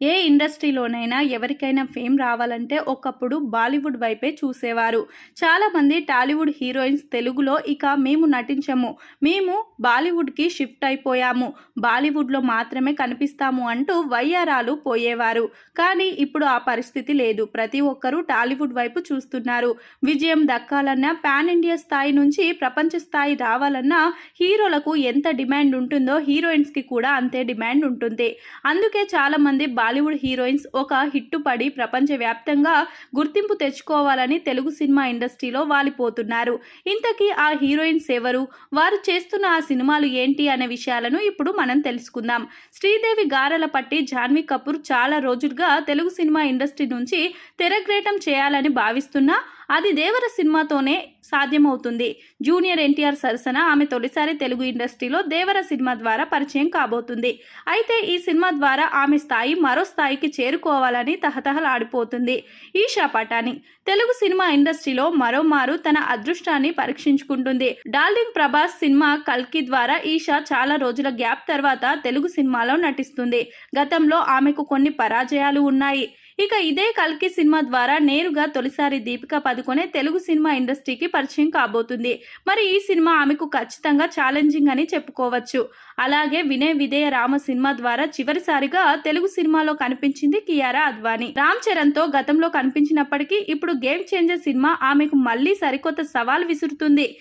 ఏ ఇండస్ట్రీలోనైనా ఎవరికైనా ఫేమ్ రావాలంటే ఒకప్పుడు బాలీవుడ్ వైపే చూసేవారు. చాలామంది టాలీవుడ్ హీరోయిన్స్ తెలుగులో ఇక మేము నటించము. మేము బాలీవుడ్కి షిఫ్ట్ అయిపోయాము. బాలీవుడ్లో మాత్రమే కనిపిస్తాము అంటూ వయ్యారాలు పోయేవారు. కానీ ఇప్పుడు ఆ పరిస్థితి లేదు. ప్రతి ఒక్కరూ టాలీవుడ్ వైపు చూస్తున్నారు. విజయం దక్కాలన్నా పాన్ ఇండియా స్థాయి నుంచి ప్రపంచ స్థాయి రావాలన్నా హీరోలకు ఎంత డిమాండ్ ఉంటుందో హీరోయిన్స్కి కూడా అంతే డిమాండ్ ఉంటుంది. అందుకే చాలామంది బాలీవుడ్ హీరోయిన్స్ ఒక హిట్టు పడి ప్రపంచవ్యాప్తంగా గుర్తింపు తెచ్చుకోవాలని తెలుగు సినిమా ఇండస్ట్రీలో వాలిపోతున్నారు. ఇంతకీ ఆ హీరోయిన్స్ ఎవరు? వారు చేస్తున్న ఆ సినిమాలు ఏంటి అనే విషయాలను ఇప్పుడు మనం తెలుసుకుందాం. శ్రీదేవి గారెల పట్టి జాన్వీ కపూర్ చాలా రోజులుగా తెలుగు సినిమా ఇండస్ట్రీ నుంచి తెరగ్రేటం చేయాలని భావిస్తున్నా అది దేవర సినిమాతోనే సాధ్యమవుతుంది. జూనియర్ ఎన్టీఆర్ సరసన ఆమె తొలిసారి తెలుగు ఇండస్ట్రీలో దేవర సినిమా ద్వారా పరిచయం కాబోతుంది. అయితే ఈ సినిమా ద్వారా ఆమె స్థాయి మరో స్థాయికి చేరుకోవాలని తహతహలాడిపోతుంది. ఈషా పటాని తెలుగు సినిమా ఇండస్ట్రీలో మరోమారు తన అదృష్టాన్ని పరీక్షించుకుంటుంది. డార్లింగ్ ప్రభాస్ సినిమా కల్కి ద్వారా ఈషా చాలా రోజుల గ్యాప్ తర్వాత తెలుగు సినిమాలో నటిస్తుంది. గతంలో ఆమెకు కొన్ని పరాజయాలు ఉన్నాయి. ఇక ఇదే కల్కి సినిమా ద్వారా నేరుగా తొలిసారి దీపిక పదుకొనే తెలుగు సినిమా ఇండస్ట్రీకి పరిచయం కాబోతుంది. మరి ఈ సినిమా ఆమెకు ఖచ్చితంగా ఛాలెంజింగ్ అని చెప్పుకోవచ్చు. అలాగే వినయ్ విధేయ రామ సినిమా ద్వారా చివరిసారిగా తెలుగు సినిమాలో కనిపించింది కియారా అద్వానీ. రామ్ చరణ్తో గతంలో కనిపించినప్పటికీ ఇప్పుడు గేమ్ చేంజర్ సినిమా ఆమెకు మళ్ళీ సరికొత్త సవాల్ విసురుతుంది.